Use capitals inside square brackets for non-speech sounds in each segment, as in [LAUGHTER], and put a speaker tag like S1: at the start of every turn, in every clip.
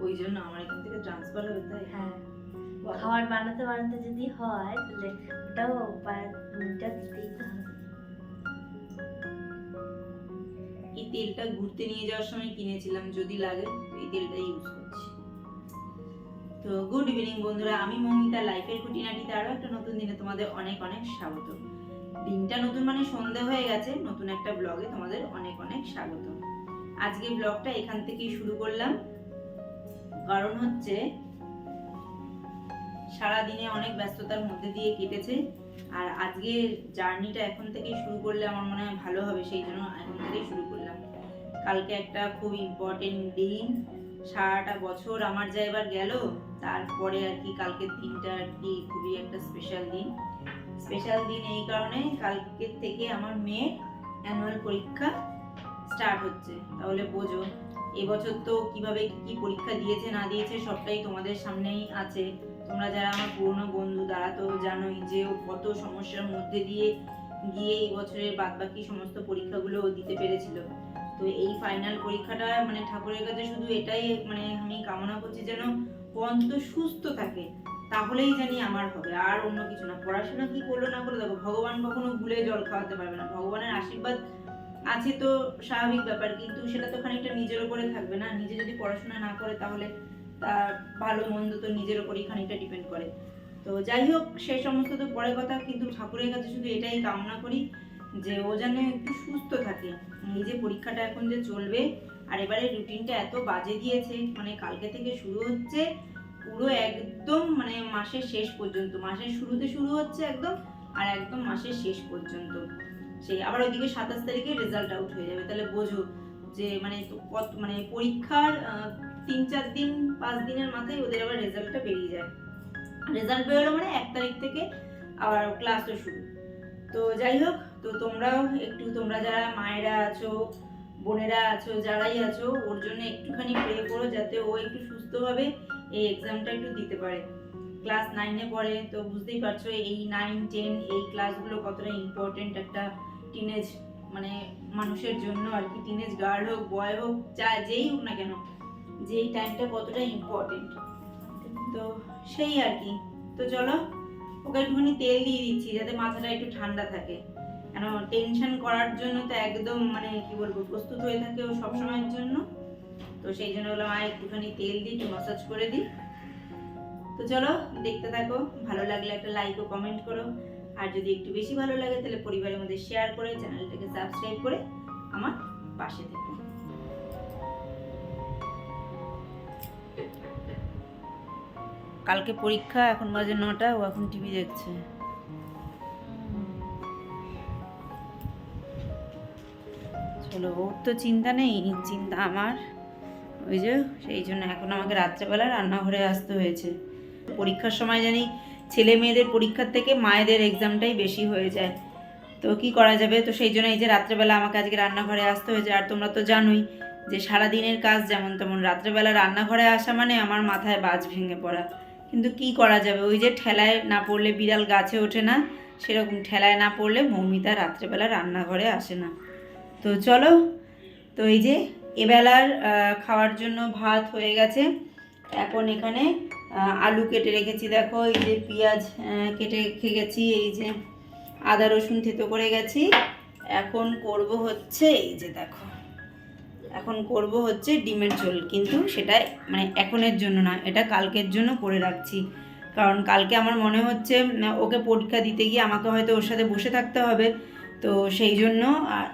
S1: ওই জন্য আমার এখান থেকে ট্রান্সফার হবে তাই
S2: হ্যাঁ। খাবার বানাতে বানাতে যদি হয় তাহলে ওটাও পাঁচটা দিতেই হবে।
S1: এই তেলটা ঘুরতে নিয়ে যাওয়ার সময় কিনেছিলাম যদি লাগে এই তেলটা ইউজ করছি। তো গুড ইভিনিং বন্ধুরা আমি মৌমিতা লাইফের খুঁটিনাটিতে আরও একটা নতুন দিনে তোমাদের অনেক অনেক স্বাগত। দিনটা নতুন মানে সন্ধে হয়ে গেছে নতুন একটা ব্লগে তোমাদের অনেক অনেক স্বাগত। আজকে ব্লগটা এখান থেকেই শুরু করলাম। কারণ হচ্ছে সারা দিনে অনেক ব্যস্ততার মধ্যে দিয়ে কেটেছে। আর আজকে জার্নিটা এখন থেকেই শুরু করলে আমার মনে হয় ভালো হবে, সেই জন্য এখন থেকেই শুরু করলাম। কালকে একটা খুব ইম্পর্টেন্ট দিন। সারাটা বছর আমার যা এবার গেল, তারপরে আর কি কালকের দিনটা আর কি খুবই একটা স্পেশাল দিন। স্পেশাল দিন এই কারণে কালকের থেকে আমার মেয়ের অ্যানুয়াল পরীক্ষা স্টার্ট হচ্ছে। তাহলে বোঝো এবছর তো কীভাবে কি পরীক্ষা দিয়েছে, না দিয়েছে, সবটাই তোমাদের সামনেই আছে। তোমরা যারা আমার পুরনো বন্ধু, তারা তো জানোই যে ও কত সমস্যার মধ্যে দিয়ে গিয়ে এই বছরের বাদবাকি সমস্ত পরীক্ষাগুলো দিতে পেরেছিল। তো এই ফাইনাল পরীক্ষাটা মানে ঠাকুরের কাছে শুধু এটাই মানে আমি কামনা করছি যেন অন্তত সুস্থ থাকে। তাহলেই জানি আমার হবে, আর অন্য কিছু না। পড়াশোনা কি করল না করল, দেখো, ভগবান কখনো ভুলে জল খাওয়াতে পারবে না। ভগবানের আশীর্বাদ আছে তো স্বাভাবিক ব্যাপার, কিন্তু সেটা তো খানিকটা নিজের উপরে থাকবে না। নিজে যদি পড়াশোনা না করে, তাহলে তার ভালো মন্দ তো নিজের উপরই খানিকটা ডিপেন্ড করে। তো যাই হোক সেই সমস্ত তো পরে কথা, কিন্তু ঠাকুরের কাছে শুধু এটাই কামনা করি যে ও যেন একটু সুস্থ থাকে। এই যে পরীক্ষাটা এখন যে চলবে, আর এবারে রুটিনটা এত বাজে দিয়েছে মানে কালকে থেকে শুরু হচ্ছে পুরো একদম মানে মাসের শেষ পর্যন্ত। মাসের শুরুতে শুরু হচ্ছে একদম, আর একদম মাসের শেষ পর্যন্ত। সেই, আবার ওইদিকে সাতাশ তারিখে রেজাল্ট আউট হয়ে যাবে। তাহলে বোঝো যে মানে কত মানে পরীক্ষার তিন, চার দিন, পাঁচ দিনের মাথায় ওদের আবার রেজাল্টটা বেরিয়ে যায়। রেজাল্ট বেরোলো মানে এক তারিখ থেকে আবার ক্লাসও শুরু। তো যাই হোক, তো তোমরাও একটু, তোমরা যারা মায়েরা আছো, বোনেরা আছো, যারাই আছো, ওর জন্য একটুখানি প্রে করো যাতে ও একটু সুস্থভাবে এই এক্সামটা একটু দিতে পারে। ক্লাস নাইনে পড়ে, তো বুঝতেই পারছ, এই নাইন টেন এই ক্লাসগুলো কতটা ইম্পর্টেন্ট একটা টিনেজ মানে মানুষের জন্য আর কি টিনেজ গার্ল হোক বয় হোক, যা যেই হোক না কেন যে এই টাইমটা কতটা ইম্পর্টেন্ট তো সেই আর কি। তো চলো, ওকে একটুখানি তেল দিয়ে দিচ্ছি যাতে মাথাটা একটু ঠান্ডা থাকে। কেন টেনশন করার জন্য তো একদম মানে কি বলব, প্রস্তুত হয়ে থাকে ও সবসময়ের জন্য। তো সেই জন্য বললাম আর একটুখানি তেল দিই একটু মাসাজ করে দিই। তো চলো, দেখতে থাকো, ভালো লাগলে একটা লাইক ও কমেন্ট করো। আর যদি একটু বেশি ভালো লাগে, তাহলে পরিবারের মধ্যে শেয়ার করে চ্যানেলটাকে সাবস্ক্রাইব করে আমার পাশে থেকো। কালকে পরীক্ষা, এখন বাজে নটা, ও এখন টিভি দেখছে। চলো, ওর তো চিন্তা নেই, চিন্তা আমার। ওই যে, সেই জন্য এখন আমাকে রাত্রেবেলা রান্নাঘরে আসতে হয়েছে। পরীক্ষার সময় জানি ছেলে মেয়েদের পরীক্ষার থেকে মায়েদের এক্সামটাই বেশি হয়ে যায়। তো কি করা যাবে? তো সেই জন্য এই যে রাত্রেবেলা আমাকে আজকে রান্নাঘরে আসতে হয়েছে। আর তোমরা তো জানোই যে সারা দিনের কাজ যেমন তেমন। রাত্রেবেলা রান্নাঘরে আসা মানে আমার মাথায় বাজ ভেঙে পড়া। কিন্তু কি করা যাবে? ওই যে ঠেলায় না পড়লে বিড়াল গাছে ওঠে না, সেরকম ঠেলায় না পড়লে মৌমিতা রাত্রেবেলা রান্নাঘরে আসে না। তো চলো, তো এই যে এবেলার খাওয়ার জন্য ভাত হয়ে গেছে। এখন এখানে আলু কেটে রেখেছি, দেখো, এই যে পেঁয়াজ কেটে রেখে গেছি, এই যে আদা, রসুন থেতো করে গেছি। এখন করব হচ্ছে, এই যে দেখো, এখন করব হচ্ছে ডিমের ঝোল, কিন্তু সেটা মানে এখনের জন্য না, এটা কালকের জন্য করে রাখছি। কারণ কালকে আমার মনে হচ্ছে ওকে পরীক্ষা দিতে গিয়ে আমাকে হয়তো ওর সাথে বসে থাকতে হবে, তো সেই জন্য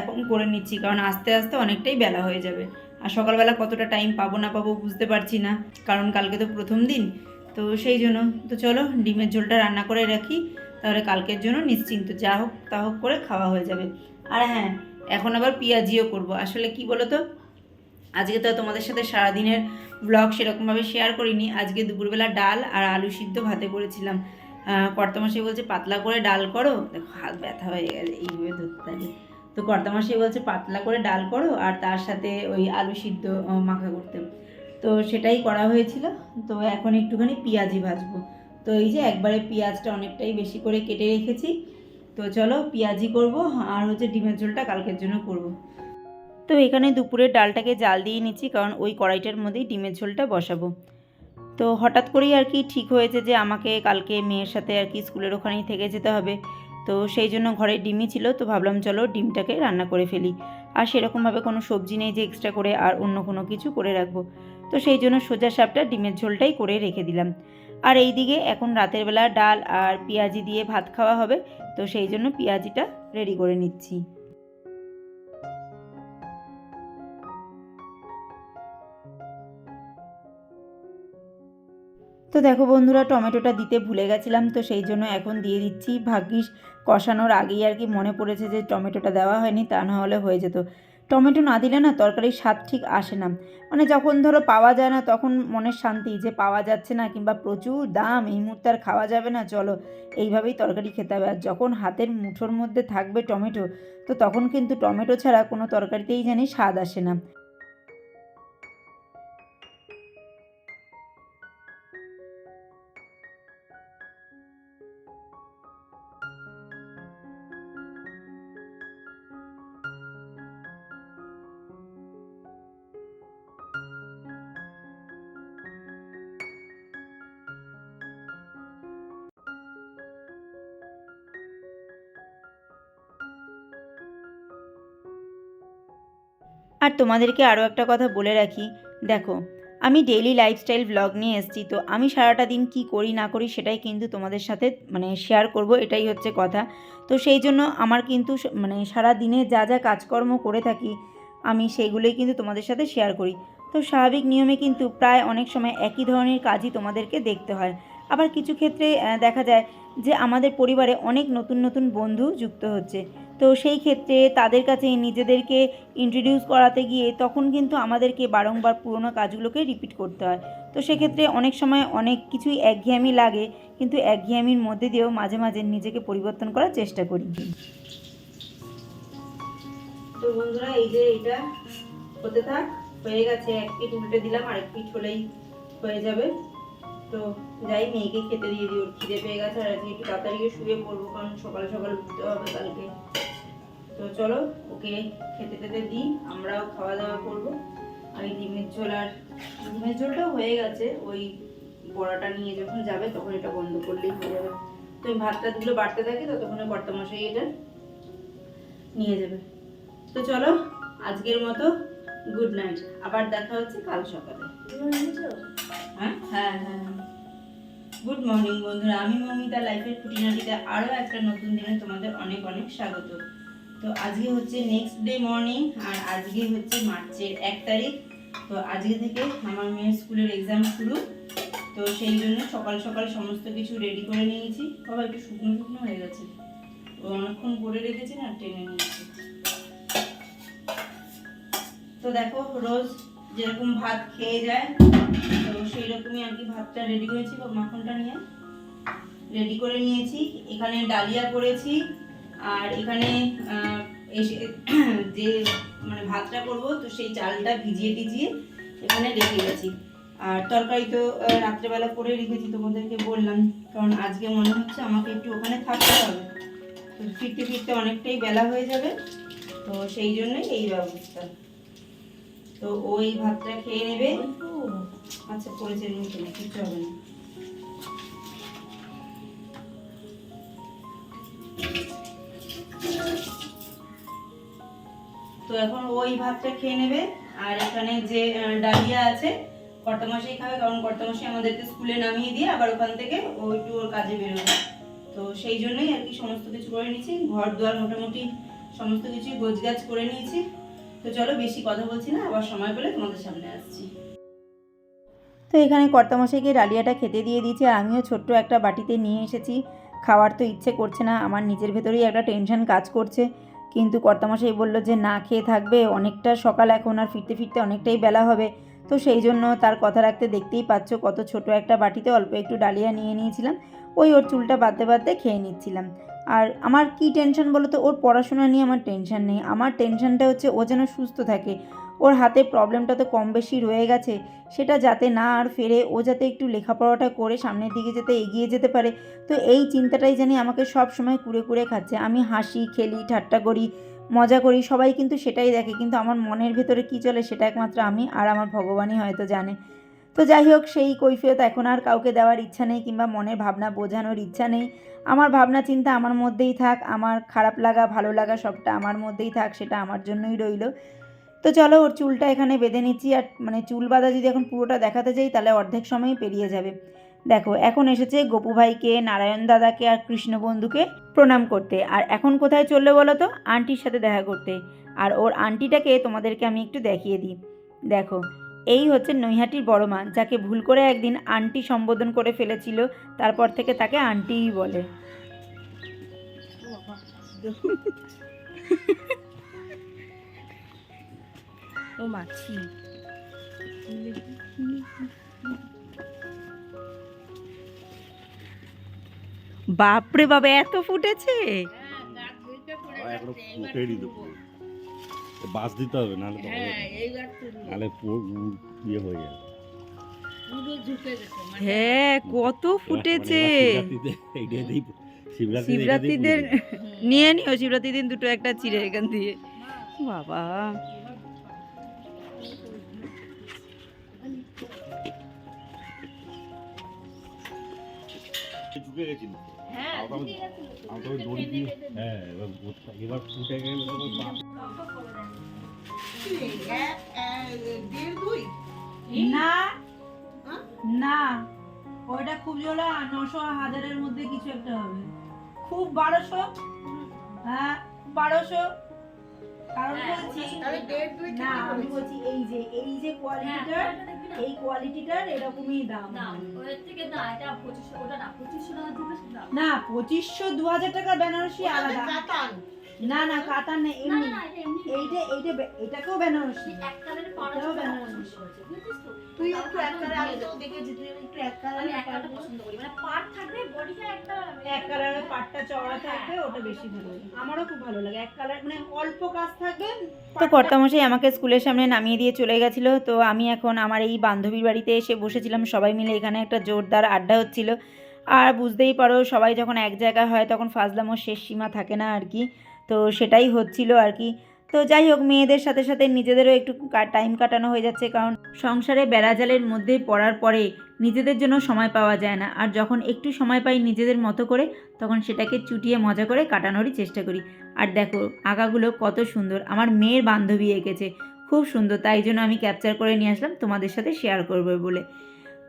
S1: এখন করে নিচ্ছি, কারণ আস্তে আস্তে অনেকটাই বেলা হয়ে যাবে। আর সকালবেলা কতটা টাইম পাবো না পাবো বুঝতে পারছি না কারণ কালকে তো প্রথম দিন। তো সেই জন্য তো চলো ডিমের ঝোলটা রান্না করে রাখি তাহলে কালকের জন্য নিশ্চিন্ত যা হোক তা হোক করে খাওয়া হয়ে যাবে। আর হ্যাঁ এখন আবার পেঁয়াজিও করব। আসলে কি বলো তো আজকে তো তোমাদের সাথে সারাদিনের ব্লগ সেরকমভাবে শেয়ার করিনি। আজকে দুপুরবেলা ডাল আর আলু সিদ্ধ ভাতে করেছিলাম। আহ, কর্তামশাই বলছে পাতলা করে ডাল করো। দেখো হাত ব্যথা হয়ে গেছে এইভাবে ধরতে থাকে। তো কর্তামশাই বলছে, পাতলা করে ডাল করো আর তার সাথে ওই আলু সিদ্ধ মাখা করতে। তো সেটাই করা হয়েছিল। তো এখন একটুখানি পেঁয়াজি ভাজবো। তো এই যে একবারে পেঁয়াজটা অনেকটাই বেশি করে কেটে রেখেছি। তো চলো পেঁয়াজি করব আর হচ্ছে ডিমের ঝোলটা কালকের জন্য করব। তো এখানে দুপুরের ডালটাকে জাল দিয়ে নিচ্ছি, কারণ ওই কড়াইটার মধ্যেই ডিমের ঝোলটা বসাবো। তো হঠাৎ করেই আর কি ঠিক হয়েছে যে আমাকে কালকে মেয়ের সাথে আর কি স্কুলের ওখানেই থেকে যেতে হবে। তো সেই জন্য ঘরে ডিমই ছিল, তো ভাবলাম চলো ডিমটাকে রান্না করে ফেলি। আর সেরকমভাবে কোনো সবজি নেই যে এক্সট্রা করে আর অন্য কোনো কিছু করে রাখব। তো সেই জন্য সোজা সাপটা ডিমের ঝোলটাই করে রেখে দিলাম। আর এই দিকে এখন রাতের বেলা ডাল আর পেঁয়াজি দিয়ে ভাত খাওয়া হবে, তো সেই জন্য পেঁয়াজিটা রেডি করে নিচ্ছি। তো দেখো বন্ধুরা, টমেটোটা দিতে ভুলে গেছিলাম, তো সেই জন্য এখন দিয়ে দিচ্ছি। ভাগ্যিস কষানোর আগেই আর কি মনে পড়েছে যে টমেটোটা দেওয়া হয়নি, তা না হলে হয়ে যেত। টমেটো না দিলে না তরকারির স্বাদ ঠিক আসে না। মানে যখন ধরো পাওয়া যায় না, তখন মনের শান্তি যে পাওয়া যাচ্ছে না, কিংবা প্রচুর দাম, এই মুহূর্তে আর খাওয়া যাবে না, চলো এইভাবেই তরকারি খেতে হবে। আর যখন হাতের মুঠোর মধ্যে থাকবে টমেটো, তো তখন কিন্তু টমেটো ছাড়া কোনো তরকারিতেই জানি স্বাদ আসে না। আর তোমাদেরকে আরও একটা কথা বলে রাখি। দেখো, আমি ডেইলি লাইফস্টাইল ব্লগ নিয়ে এসেছি, তো আমি সারাটা দিন কি করি, না করি সেটাই কিন্তু তোমাদের সাথে মানে শেয়ার করব, এটাই হচ্ছে কথা। তো সেই জন্য আমার কিন্তু মানে সারা দিনে যা যা কাজকর্ম করে থাকি, আমি সেইগুলোই কিন্তু তোমাদের সাথে শেয়ার করি। তো স্বাভাবিক নিয়মে কিন্তু প্রায় অনেক সময় একই ধরনের কাজই তোমাদেরকে দেখতে হয়। আবার কিছু ক্ষেত্রে দেখা যায় যে আমাদের পরিবারে অনেক নতুন নতুন বন্ধু যুক্ত হচ্ছে। তো সেই ক্ষেত্রে তাদের কাছে নিজেদেরকে ইন্ট্রোডিউস করাতে গিয়ে তখন কিন্তু আমাদেরকে বারংবার পুরোনো কাজগুলোকে রিপিট করতে হয়। তো সেক্ষেত্রে অনেক সময় অনেক কিছুই একঘেয়েমি লাগে, কিন্তু একঘেয়েমির মধ্যে দিয়েও মাঝে মাঝে নিজেকে পরিবর্তন করার চেষ্টা করি। তো বন্ধুরা, এই যে এটা হতে থাক, হয়ে গেছে, এক পিঠ উল্টে দিলাম, আরেক পিঠ হলেই হয়ে যাবে। যাই মেয়েকে খেতে দিয়ে দিই ওর খিদে পেয়ে গেছে আর আজকে একটু তাড়াতাড়ি শুয়ে পড়ব কারণ সকালে সকালে উঠতে হবে কালকে। তো চলো ওকে খেতে টেতে দিই আমরাও খাওয়া দাওয়া করব। আর এই ডিমের ঝোল আর ডিমের ঝোলটাও হয়ে গেছে ওই বড়াটা নিয়ে যখন যাবে তখন এটা বন্ধ করলেই হয়ে যাবে। তো এই ভাতটা দুটো বাড়তে থাকে ততক্ষণে কর্তামশাই এটা নিয়ে যাবে। তো চলো আজকের মতো গুড নাইট আবার দেখা হচ্ছে কাল সকালে।
S2: এনেছো?
S1: হ্যাঁ হ্যাঁ হ্যাঁ। গুড মর্নিং বন্ধুরা। আমি মমিতা লাইফের খুঁটিনাটিতে আরও একটা নতুন দিনে তোমাদের অনেক অনেক স্বাগত। তো আজকে হচ্ছে নেক্সট ডে মর্নিং আর আজকে হচ্ছে মার্চের এক তারিখ। তো আজকে থেকে আমার মেয়ের স্কুলের এক্সাম শুরু। তো সেই জন্য সকাল সকাল সমস্ত কিছু রেডি করে নিয়েছি। বাবা, একটু শুকনো শুকনো হয়ে গেছে। ও অনেকক্ষণ করে রেখেছি না, টেনে নিয়েছি। তো দেখো, রোজ যেরকম ভাত খেয়ে যায়, তো সেই রকমই আর কি ভাতটা রেডি করেছি, বা মাখনটা নিয়ে। রেডি করে নিয়েছি। এখানে ডালিয়া করেছি, আর এখানে এসে, [CLEARS THROAT] যে মানে ভাতটা করব, তো সেই চালটা ভিজিয়ে টিজিয়ে এখানে রেখে গেছি আর তরকারি তো রাত্রেবেলা করে রেখেছি তোমাদেরকে বললাম, কারণ আজকে মনে হচ্ছে আমাকে একটু ওখানে থাকতে হবে। তো ফিরতে ফিরতে অনেকটাই বেলা হয়ে যাবে, তো সেই জন্যই এই ব্যবস্থা। তো ওই ভাতটা খেয়ে নেবে। আচ্ছা পড়েছে কেন কিছু হবে না। তো এখন ওই ভাতটা খেয়ে নেবে, আর এখানে যে ডালিয়া আছে, কর্তামশাই খাবে, কারণ কর্তামশাই আমাদেরকে স্কুলে নামিয়ে দিয়ে আবার ওখান থেকে ও একটু ওর কাজে বেরোবে। তো সেই জন্যই আর কি সমস্ত কিছু করে নিয়েছি, ঘর দুয়ার মোটামুটি সমস্ত কিছু গোছগাছ করে নিয়েছি। তো চলো বেশি কথা বলছি না, আবার সময় পেলে তোমাদের সামনে আসছি। তো এখানে কর্তামশাইকে ডালিয়াটা খেতে দিয়ে দিয়েছে আমিও ছোট্ট একটা বাটিতে নিয়ে এসেছি। খাওয়ার তো ইচ্ছে করছে না, আমার নিজের ভেতরেই একটা টেনশন কাজ করছে। কিন্তু কর্তামশাই বলল যে না খেয়ে থাকবে, অনেকটা সকাল এখন, আর ফিরতে ফিরতে অনেকটাই বেলা হবে। তো সেই জন্য তার কথা রাখতে দেখতেই পাচ্ছ কত ছোট একটা বাটিতে অল্প একটু ডালিয়া নিয়ে নিয়েছিলাম। ওই ওর চুলটা বাদতে বাদতে খেয়ে নিচ্ছিলাম। আর আমার কি টেনশন বলো তো? ওর পড়াশোনা নিয়ে আমার টেনশন নেই। আমার টেনশনটা হচ্ছে ও যেন সুস্থ থাকে। ওর হাতে প্রবলেমটা তো কম বেশি রয়ে গেছে। সেটা যাতে না আর ফেরে, ও যাতে একটু লেখাপড়াটা করে সামনের দিকে যাতে এগিয়ে যেতে পারে। তো এই চিন্তাটাই জানি আমাকে সব সময় কুড়ে কুড়ে খাচ্ছে। আমি হাসি, খেলি, ঠাট্টা করি, মজা করি, সবাই কিন্তু সেটাই দেখে। কিন্তু আমার মনের ভেতরে কী চলে সেটা একমাত্র আমি আর আমার ভগবানই হয়তো জানে। তো যাই হোক, সেই কৈফিয়ত এখন আর কাউকে দেওয়ার ইচ্ছা নেই কিংবা মনের ভাবনা বোঝানোর ইচ্ছা নেই। আমার ভাবনা, চিন্তা আমার মধ্যেই থাক, আমার খারাপ লাগা, ভালো লাগা সবটা আমার মধ্যেই থাক, সেটা আমার জন্যই রইল। তো চলো, ওর চুলটা এখানে বেঁধে নিচ্ছি আর মানে চুল বাঁধা যদি এখন পুরোটা দেখাতে যাই, তাহলে অর্ধেক সময় পেরিয়ে যাবে। দেখো, এখন এসেছে গোপু ভাইকে, নারায়ণ দাদাকে আর কৃষ্ণ বন্ধুকে প্রণাম করতে। আর এখন কোথায় চলল বলো তো? আন্টির সাথে দেখা করতে। আর ওর আন্টিটাকে তোমাদেরকে আমি একটু দেখিয়ে দিই। দেখো এই হচ্ছে নৈহাটির বড় মা যাকে ভুল করে একদিন আন্টি সম্বোধন করে ফেলেছিল তারপর থেকে তাকে আন্টিই বলে।
S2: ও মাছি
S1: বাপরে বাবা এত ফুটেছে?
S3: বাস দিতে হবে নাহলে তো না। নাহলে পুরো ইয়ে হয়ে যাবে।
S1: হ্যাঁ কত ফুটেছে। শিবরাত্রিদের নিয়ে নিও শিবরাত্রি দিন দুটো একটা চিড়ে এখান দিয়ে। বাবা।
S3: ঝুঁকে গেছিল। ওই হ্যাঁ এবার গোটা- এবার ফুটে গেলে তো ওই বাস
S1: না। না। ওইটা খুব জোলা নশো হাজারের মধ্যে কিছু একটা হবে। খুব বারোশো। হ্যাঁ বারোশো। কারণ বলছি না আমি বলছি এই যে এই যে কোয়ালিটিটার এই কোয়ালিটিটার এরকমই দাম। না পঁচিশশো দু হাজার টাকা বেনারসি আলাদা। না না কাতার না এমনি। এইটা এইটা এটাকেও বেনারসি। এটাও বেনারসি।
S2: তুই একটু এক কালার আমি তো দেখেছি তুই একটু এক কালার
S1: এক কালারের পাটটা চওড়া থাকবে ওটা বেশি ভালো লাগে। আমারও খুব ভালো লাগে। এক কালার মানে অল্প কাজ থাকবে তো কর্তামশাই আমাকে স্কুলের সামনে নামিয়ে দিয়ে চলে গেছিল। তো আমি এখন আমার এই বান্ধবীর বাড়িতে এসে বসেছিলাম। সবাই মিলে এখানে একটা জোরদার আড্ডা হচ্ছিল। আর বুঝতেই পারো সবাই যখন এক জায়গায় হয় তখন ফাজলামোর শেষ সীমা থাকে না আর কি। তো সেটাই হচ্ছিল আর কি। তো যাই হোক, মেয়েদের সাথে সাথে নিজেদেরও একটু টাইম কাটানো হয়ে যাচ্ছে কারণ সংসারে বেড়াজালের মধ্যে পড়ার পরে নিজেদের জন্য সময় পাওয়া যায় না। আর যখন একটু সময় পাই নিজেদের মতো করে, তখন সেটাকে চুটিয়ে মজা করে কাটানোরই চেষ্টা করি। আর দেখো আঁকাগুলো কত সুন্দর। আমার মেয়ের বান্ধবী এঁকেছে। খুব সুন্দর। তাই জন্য আমি ক্যাপচার করে নিয়ে আসলাম তোমাদের সাথে শেয়ার করব বলে।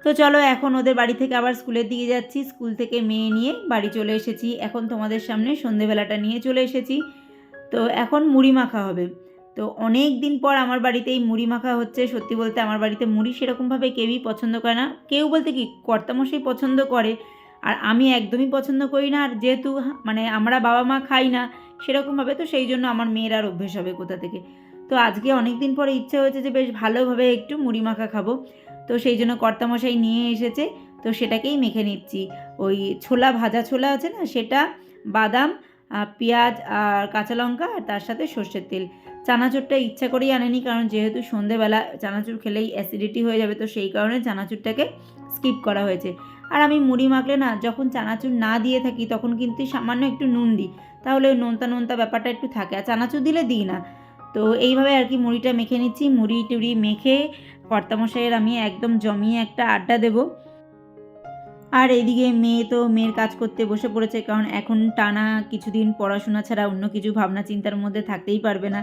S1: তো চলো এখন ওদের বাড়ি থেকে আবার স্কুলের দিকে যাচ্ছি। স্কুল থেকে মেয়ে নিয়ে বাড়ি চলে এসেছি। এখন তোমাদের সামনে সন্ধেবেলাটা নিয়ে চলে এসেছি। তো এখন মুড়ি মাখা হবে। তো অনেক দিন পর আমার বাড়িতে এই মুড়ি মাখা হচ্ছে। সত্যি বলতে আমার বাড়িতে মুড়ি সেরকমভাবে কেউই পছন্দ করে না। কেউ বলতে কি কর্তামশাই পছন্দ করে। আর আমি একদমই পছন্দ করি না। আর যেহেতু মানে আমরা বাবা মা খাই না সেরকমভাবে, তো সেই জন্য আমার মেয়ের আর অভ্যেস হবে কোথা থেকে। তো আজকে অনেক দিন পরে ইচ্ছে হয়েছে যে বেশ ভালোভাবে একটু মুড়ি মাখা খাব। তো সেই জন্য কর্তামশাই নিয়ে এসেছে, তো সেটাকেই মেখে নিচ্ছি। ওই ছোলা, ভাজা ছোলা আছে না, সেটা বাদাম পেঁয়াজ আর কাঁচা লঙ্কা আর তার সাথে সর্ষের তেল। চানাচুরটা ইচ্ছা করেই আনেনি, কারণ যেহেতু সন্ধেবেলা চানাচুর খেলেই অ্যাসিডিটি হয়ে যাবে, তো সেই কারণে চানাচুরটাকে স্কিপ করা হয়েছে। আর আমি মুড়ি মাখলে না, যখন চানাচুর না দিয়ে থাকি, তখন কিন্তু সামান্য একটু নুন দিই। তাহলে নোনতা নোনতা ব্যাপারটা একটু থাকে, আর চানাচুর দিলে দিই না। তো এইভাবে আর কি মুড়িটা মেখে নিচ্ছি মুড়ি টুড়ি মেখে কর্তামশাইয়ের আমি একদম জমিয়ে একটা আড্ডা দেবো। আর এইদিকে মেয়ে তো মেয়ের কাজ করতে বসে পড়েছে, কারণ এখন টানা কিছুদিন পড়াশোনা ছাড়া অন্য কিছু ভাবনা চিন্তার মধ্যে থাকতেই পারবে না।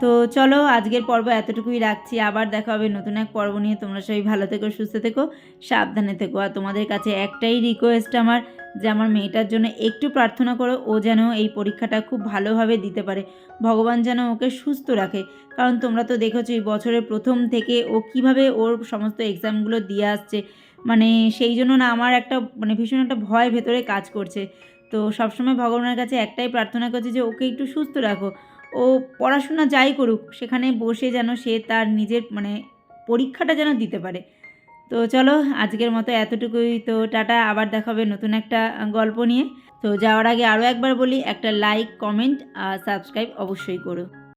S1: তো চলো, আজকের পর্ব এতটুকুই রাখছি। আবার দেখা হবে নতুন এক পর্ব নিয়ে। তোমরা সবাই ভালো থেকো, সুস্থ থেকো, সাবধানে থেকো। আর তোমাদের কাছে একটাই রিকোয়েস্ট আমার যে আমার মেয়েটার জন্য একটু প্রার্থনা করো, ও যেন এই পরীক্ষাটা খুব ভালোভাবে দিতে পারে। ভগবান যেন ওকে সুস্থ রাখে। কারণ তোমরা তো দেখেছ, এই বছরের প্রথম থেকে ও কীভাবে ওর সমস্ত এক্সামগুলো দিয়ে আসছে। মানে সেই জন্য না আমার একটা মানে ভীষণ একটা ভয় ভেতরে কাজ করছে। তো সবসময় ভগবানের কাছে একটাই প্রার্থনা করছি যে ওকে একটু সুস্থ রাখো। ও পড়াশোনা যাই করুক, সেখানে বসে যেন সে তার নিজের মানে পরীক্ষাটা যেন দিতে পারে। তো চলো আজকের মতো এতটুকুই। তো টাটা, আবার দেখা হবে নতুন একটা গল্প নিয়ে। তো যাওয়ার আগে আরও একবার বলি, একটা লাইক কমেন্ট আর সাবস্ক্রাইব অবশ্যই করো।